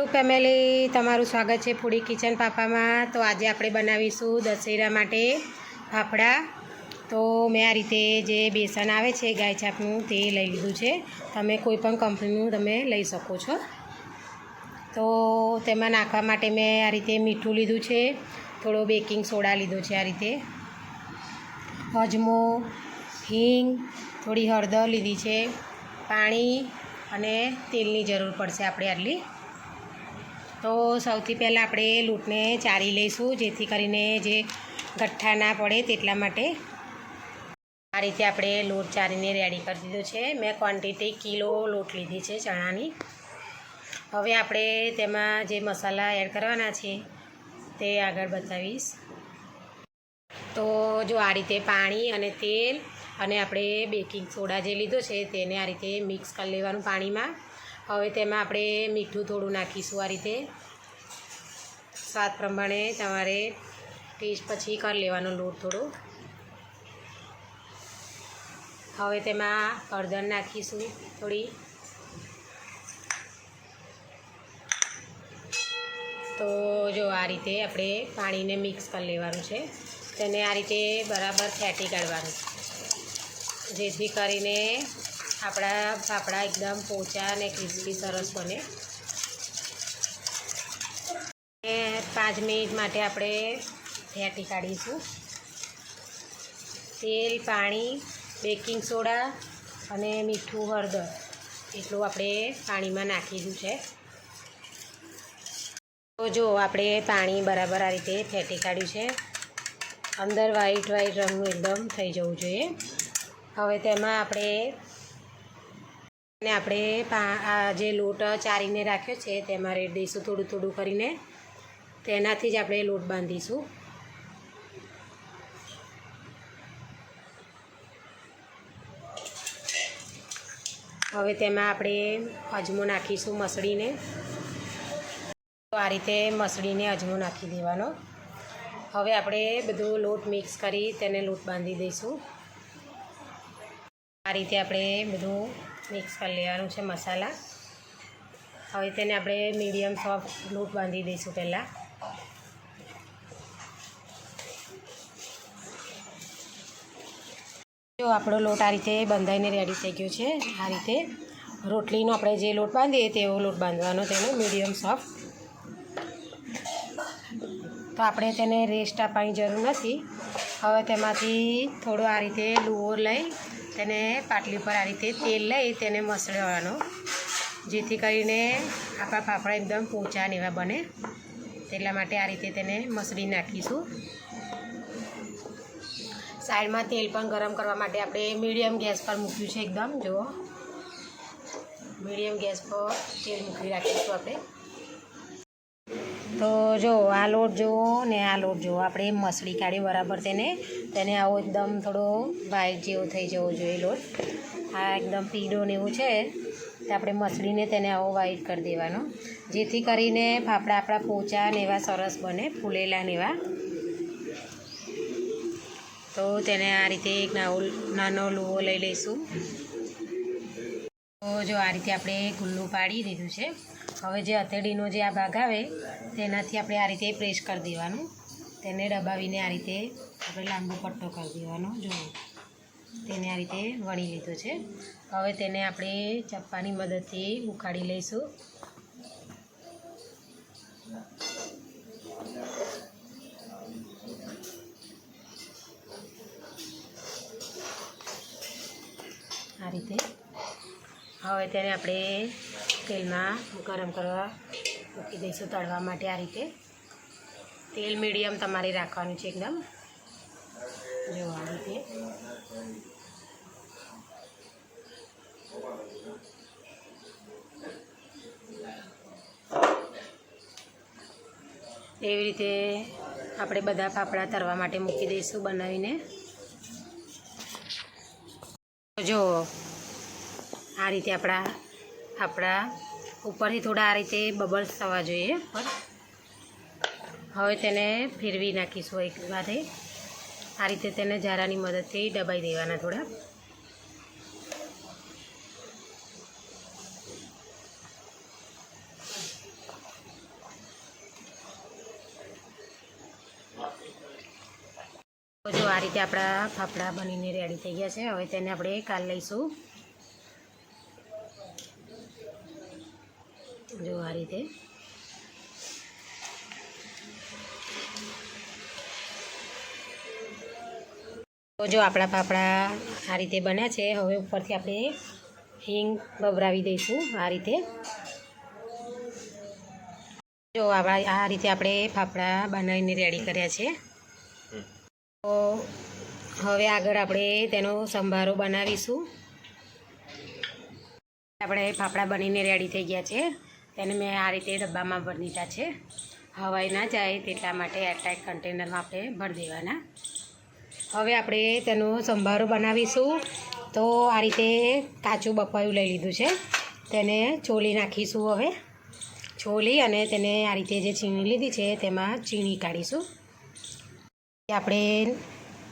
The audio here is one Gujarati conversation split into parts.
ટુ ફેમિલી તમારું સ્વાગત છે ફૂડી કિચન પાપામાં. તો આજે આપણે બનાવીશું દશેરા માટે ફાફડા. તો મેં આ રીતે જે બેસન આવે છે, ગાય છાપનું, તે લઈ લીધું છે. તમે કોઈ પણ કંપનીનું તમે લઈ શકો છો. તો તેમાં નાખવા માટે મેં આ રીતે મીઠું લીધું છે. થોડો બેકિંગ સોડા લીધો છે આ રીતે. અજમો, હિંગ, થોડી હળદર લીધી છે. પાણી અને તેલની જરૂર પડશે આપણે આટલી. તો સૌથી પહેલાં આપણે લૂંટને ચારી લઈશું, જેથી કરીને જે ગઠ્ઠા ના પડે તેટલા માટે. આ રીતે આપણે લોટ ચારીને રેડી કરી દીધો છે. મેં ક્વોન્ટિટી કિલો લોટ લીધી છે ચણાની. હવે આપણે તેમાં જે મસાલા એડ કરવાના છે તે આગળ બતાવીશ. તો જો આ રીતે પાણી અને તેલ અને આપણે બેકિંગ સોડા જે લીધો છે તેને આ રીતે મિક્સ કરી લેવાનું પાણીમાં. હવે તેમાં આપણે મીઠું થોડું નાખીશું આ રીતે. સ્વાદ પ્રમાણે તમારે ટેસ્ટ પછી કરી લેવાનો લોટ થોડો. હવે તેમાં હળદર નાખીશું થોડી. તો જો આ રીતે આપણે પાણીને મિક્સ કરી લેવાનું છે. તેને આ રીતે બરાબર ફેંટી કાઢવાનું. જેથી કરીને આપણા ફાફડા એકદમ પોચા અને ક્રિસ્પી સરસ બને. અને પાંચ મિનિટ માટે આપણે ફેટી કાઢીશું. તેલ, પાણી, બેકિંગ સોડા અને મીઠું હળદર એટલું આપણે પાણીમાં નાખીશું છે. તો જો આપણે પાણી બરાબર આ રીતે ફેટી કાઢ્યું છે. અંદર વ્હાઈટ વ્હાઈટ રંગનું એકદમ થઈ જવું જોઈએ. હવે તેમાં આપણે અને આપણે આ જે લોટ ચારીને રાખ્યો છે, તેમાં રેડ દઈશું થોડું થોડું કરીને. તેનાથી જ આપણે લોટ બાંધીશું. હવે તેમાં આપણે અજમો નાખીશું મસળીને. તો આ રીતે મસળીને અજમો નાખી દેવાનો. હવે આપણે બધું લોટ મિક્સ કરી તેને લોટ બાંધી દઈશું. આ રીતે આપણે બધું મિક્સ કરી લેવાનું છે મસાલા. હવે તેને આપણે મીડિયમ સોફ્ટ લોટ બાંધી દઈશું પહેલાં. જો આપણો લોટ આ રીતે બંધાઈને રેડી થઈ ગયો છે, આ રીતે રોટલીનો આપણે જે લોટ બાંધીએ તેવો લોટ બાંધવાનો તેનો મીડિયમ સોફ્ટ તો આપણે તેને રેસ્ટ આપવાની જરૂર નથી. હવે તેમાંથી થોડો આ રીતે લુઓ લઈ તેને પાટલી પર આ રીતે તેલ લઈ તેને મસળવાનો જેથી કરીને આપણા ફાફડા એકદમ પોચા ને એવા બને. એટલા માટે આ રીતે તેને મસળી નાખીશું. સાઈડમાં તેલ પણ ગરમ કરવા માટે આપણે મીડિયમ ગેસ પર મૂક્યું છે એકદમ. જુઓ. મીડિયમ ગેસ પર તેલ મૂકી રાખીશું આપણે. તો જો, આ લોટ જુઓ ને આ લોટ જુઓ આપણે મસળી કાઢી બરાબર તેને. તેને આવો એકદમ થોડો વાઇટ જેવો થઈ જવો જોઈએ લોટ. આ એકદમ પીળો ને એવું છે. તે આપણે મસળીને તેને આવો વાઇટ કરી દેવાનો. જેથી કરીને ફાફડા આપણા પોચા ને એવા સરસ બને, ફૂલેલા ને એવા. તો તેને આ રીતે એક નાનો લુઓ લઈ લઈશું. તો જો, આ રીતે આપણે ગુલ્લું પાડી દીધું છે. હવે જે હથેળીનો જે આ ભાગ આવે, તેનાથી આપણે આ રીતે પ્રેસ કરી દેવાનું. તેને દબાવીને આ રીતે આપણે લાંબો પટ્ટો કરી દેવાનો. જોઈએ તેને આ રીતે વણી લીધો છે. હવે તેને આપણે ચપ્પાની મદદથી ઉખાડી લઈશું. આ રીતે હવે તેને આપણે તેલમાં ગરમ કરવા મૂકી દઈશું તળવા માટે આ રીતે. તેલ મીડિયમ તમારે રાખવાનું છે એકદમ. જો આ રીતે. એવી રીતે આપણે બધા ફાફડા તરવા માટે મૂકી દઈશું બનાવીને. જો આ રીતે આપણા આપણા ઉપરથી થોડા આ રીતે બબલ્સ થવા જોઈએ, પર. હવે તેને ફેરવી નાખીશું એક સાથે આ રીતે તેને ઝારાની મદદથી દબાઈ દેવાના થોડા. જો આ રીતે આપણા ફાફડા બનીને રેડી થઈ ગયા છે, હવે તેને આપણે કાલ લઈશું. જો આ રીતે. તો જો આપણા પાપડા આ રીતે બન્યા છે, હવે ઉપરથી આપણે હિંગ ભભરાવી દઈશું આ રીતે. જો આવા આ રીતે આપણે ફાફડા બનાવીને રેડી કર્યા છે. તો હવે આગળ આપણે તેનો સંભારો બનાવીશું. આપણે ફાફડા બનીને રેડી થઈ ગયા છે. તેને મેં આ રીતે ડબ્બામાં ભરી દીધા છે. હવાઈ ના જાય તેટલા માટે એરટાઈટ કન્ટેનરમાં આપણે ભરી દેવાના. હવે આપણે તેનો સંભારો બનાવીશું. તો આ રીતે કાચું બપાયું લઈ લીધું છે. તેને છોલી નાખીશું હવે. છોલી અને તેને આ રીતે જે ચીણી લીધી છે તેમાં ચીણી કાઢીશું. આપણે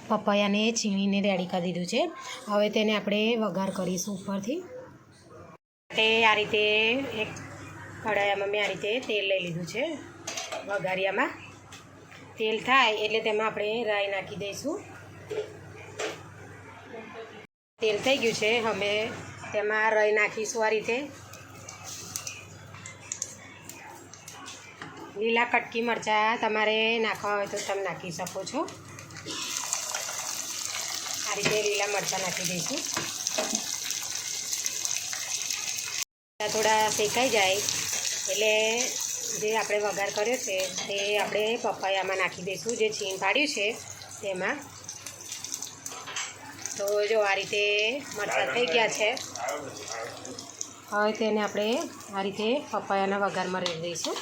પપૈયાને છીણીને રેડી કરી દીધું છે. હવે તેને આપણે વઘાર કરીશું ઉપરથી. તે આ રીતે એક કઢાઈમાં મેં આ રીતે તેલ લઈ લીધું છે, વઘારિયામાં. તેલ થાય એટલે તેમાં આપણે રાઈ નાખી દઈશું. તેલ થઈ ગયું છે, અમે તેમાં રાઈ નાખીશું આ રીતે. લીલા કટકી મરચાં તમારે નાખવા હોય તો તમે નાખી શકો છો. આ રીતે લીલા મરચાં નાખી દઈશું. થોડા શેકાઈ જાય. એટલે જે આપણે વઘાર કર્યો છે તે આપણે પપૈયામાં નાખી દઈશું, જે છીણ પાડ્યું છે તેમાં. તો જો આ રીતે મરચાં થઈ ગયા છે. હવે તેને આપણે આ રીતે પપૈયાના વઘારમાં રેડી દઈશું.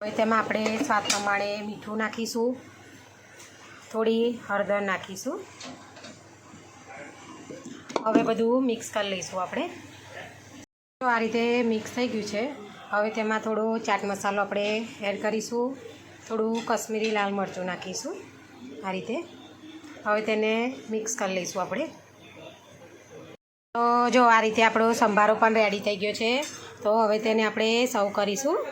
હવે તેમાં આપણે સ્વાદ પ્રમાણે મીઠું નાખીશું. થોડી હળદર નાખીશું. હવે બધું મિક્સ કરી લઈશું આપણે. તો આ રીતે મિક્સ થઈ ગયું છે. હવે તેમાં થોડો ચાટ મસાલો આપણે એડ કરીશું. થોડું કશ્મીરી લાલ મરચું નાખીશું. આ રીતે. હવે તેને મિક્સ કરી લઈશું આપણે. તો જો આ રીતે આપણો સંભારો પણ રેડી થઈ ગયો છે. તો હવે તેને આપણે સર્વ કરીશું.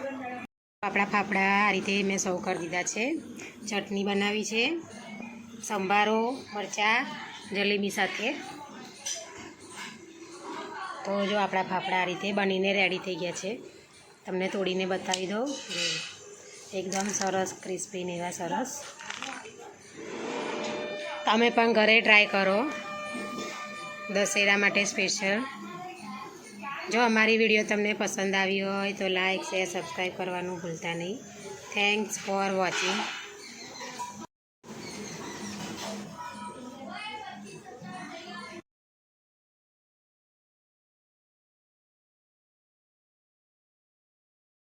આપણા ફાફડા આ રીતે મેં સર્વ કરી દીધા છે. ચટણી બનાવી છે. સંભારો, મરચાં, જલેબી સાથે. તો જો આપણા ફાફડા આ રીતે બનીને રેડી થઈ ગયા છે. તમને તોડીને બતાવી દઉં. એકદમ સરસ ક્રિસ્પી ને એવા સરસ. તમે પણ ઘરે ટ્રાય કરો. દશેરા માટે સ્પેશિયલ જો અમારી વીડિયો તમને પસંદ આવી હોય તો લાઇક શેર સબસ્ક્રાઈબ કરવાનું ભૂલતા નહીં. Thanks for watching